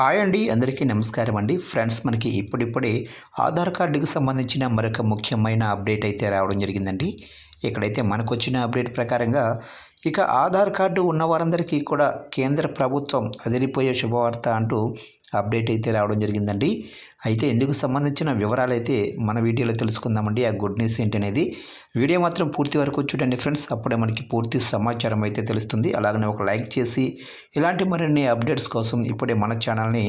Hi అండి అందరికీ నమస్కారం అండి. ఫ్రెండ్స్ మనకి ఇప్పుడిప్పుడే ఆధార్ కార్డుకి సంబంధించిన మరొక ముఖ్యమైన అప్డేట్ అయితే రావడం జరిగిందండి. ఇక్కడైతే మనకు వచ్చిన అప్డేట్ ప్రకారంగా ఇక ఆధార్ కార్డు ఉన్న వారందరికీ కూడా కేంద్ర ప్రభుత్వం అదిరిపోయే శుభవార్త అంటూ అప్డేట్ అయితే రావడం జరిగిందండి. అయితే ఇందుకు సంబంధించిన వివరాలు అయితే మన వీడియోలో తెలుసుకుందామండి. ఆ గుడ్ న్యూస్ ఏంటి అనేది వీడియో మాత్రం పూర్తి వరకు చూడండి ఫ్రెండ్స్. అప్పుడే మనకి పూర్తి సమాచారం అయితే తెలుస్తుంది. అలాగనే ఒక లైక్ చేసి ఇలాంటి మరిన్ని అప్డేట్స్ కోసం ఇప్పుడే మన ఛానల్ని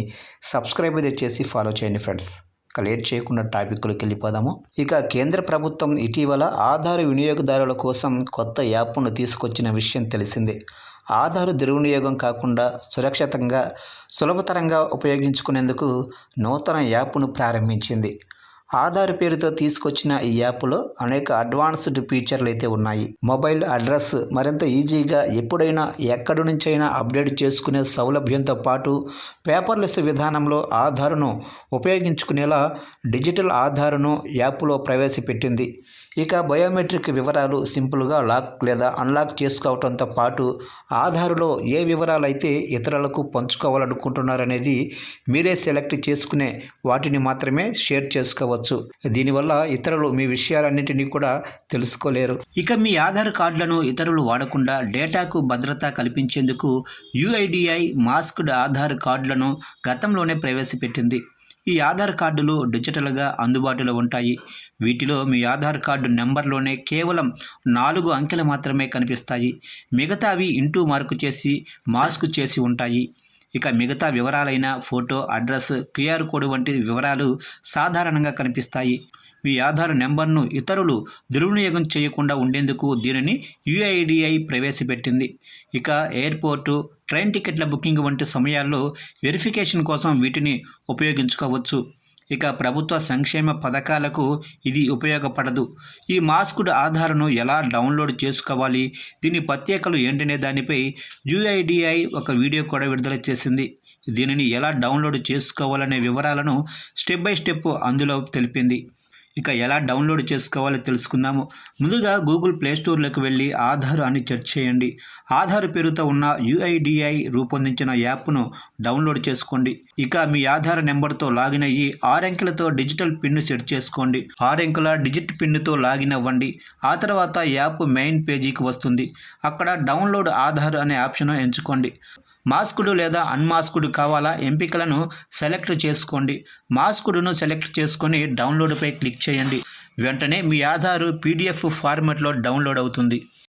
సబ్స్క్రైబ్ అయితే చేసి ఫాలో చేయండి ఫ్రెండ్స్. ఇక లేట్ చేయకుండా టాపిక్లోకి వెళ్ళిపోదాము. ఇక కేంద్ర ప్రభుత్వం ఇటీవల ఆధార్ వినియోగదారుల కోసం కొత్త యాప్ను తీసుకొచ్చిన విషయం తెలిసిందే. ఆధార్ దుర్వినియోగం కాకుండా సురక్షితంగా సులభతరంగా ఉపయోగించుకునేందుకు నూతన యాప్ను ప్రారంభించింది. ఆధార్ పేరుతో తీసుకొచ్చిన ఈ యాప్లో అనేక అడ్వాన్స్డ్ ఫీచర్లు అయితే ఉన్నాయి. మొబైల్ అడ్రస్ మరింత ఈజీగా ఎప్పుడైనా ఎక్కడి నుంచైనా అప్డేట్ చేసుకునే సౌలభ్యంతో పాటు పేపర్లెస్ విధానంలో ఆధార్ను ఉపయోగించుకునేలా డిజిటల్ ఆధార్ను యాప్లో ప్రవేశపెట్టింది. ఇక బయోమెట్రిక్ వివరాలు సింపుల్గా లాక్ లేదా అన్లాక్ చేసుకోవడంతో పాటు ఆధార్లో ఏ వివరాలు అయితే ఇతరులకు పంచుకోవాలనుకుంటున్నారనేది మీరే సెలెక్ట్ చేసుకునే వాటిని మాత్రమే షేర్ చేసుకోవచ్చు. దీనివల్ల ఇతరులు మీ విషయాలన్నింటినీ కూడా తెలుసుకోలేరు. ఇక మీ ఆధార్ కార్డులను ఇతరులు వాడకుండా డేటాకు భద్రత కల్పించేందుకు యుఐడిఐ మాస్క్డ్ ఆధార్ కార్డులను గతంలోనే ప్రవేశపెట్టింది. ఈ ఆధార్ కార్డులు డిజిటల్గా అందుబాటులో ఉంటాయి. వీటిలో మీ ఆధార్ కార్డు నెంబర్లోనే కేవలం నాలుగు అంకెలు మాత్రమే కనిపిస్తాయి. మిగతావి ఇంటూ మార్కు చేసి మాస్క్ చేసి ఉంటాయి. ఇక మిగతా వివరాలైన ఫోటో అడ్రస్ క్యూఆర్ కోడ్ వంటి వివరాలు సాధారణంగా కనిపిస్తాయి. మీ ఆధార్ నెంబర్ను ఇతరులు దుర్వినియోగం చేయకుండా ఉండేందుకు దీనిని యుఐడిఐ ప్రవేశపెట్టింది. ఇక ఎయిర్పోర్టు ట్రైన్ టికెట్ల బుకింగ్ వంటి సమయాల్లో వెరిఫికేషన్ కోసం వీటిని ఉపయోగించుకోవచ్చు. ఇక ప్రభుత్వ సంక్షేమ పథకాలకు ఇది ఉపయోగపడదు. ఈ మాస్కుడ్ ఆధార్ను ఎలా డౌన్లోడ్ చేసుకోవాలి? దీని ప్రత్యేకలు ఏంటనే దానిపై యుఐడిఐ ఒక వీడియో కూడా విడుదల చేసింది. దీనిని ఎలా డౌన్లోడ్ చేసుకోవాలనే వివరాలను స్టెప్ బై స్టెప్ అందులో తెలిపింది. ఇక ఎలా డౌన్లోడ్ చేసుకోవాలో తెలుసుకుందాము. ముందుగా గూగుల్ ప్లే స్టోర్లోకి వెళ్ళి ఆధార్ అని సెర్చ్ చేయండి. ఆధార్ పేరుతో ఉన్న యుఐడిఐ రూపొందించిన యాప్ను డౌన్లోడ్ చేసుకోండి. ఇక మీ ఆధార్ నెంబర్తో లాగిన్ అయ్యి ఆరంకెలతో డిజిటల్ పిన్ను సెట్ చేసుకోండి. ఆరంకెల డిజిట్ పిన్నుతో లాగిన్ అవ్వండి. ఆ తర్వాత యాప్ మెయిన్ పేజీకి వస్తుంది. అక్కడ డౌన్లోడ్ ఆధార్ అనే ఆప్షన్ ఎంచుకోండి. మాస్కుడు లేదా అన్మాస్కుడు కావాలా? ఎంపికలను సెలెక్ట్ చేసుకోండి. మాస్కుడును సెలెక్ట్ చేసుకొని డౌన్లోడ్పై క్లిక్ చేయండి. వెంటనే మీ ఆధారు పీడిఎఫ్ ఫార్మెట్లో డౌన్లోడ్ అవుతుంది.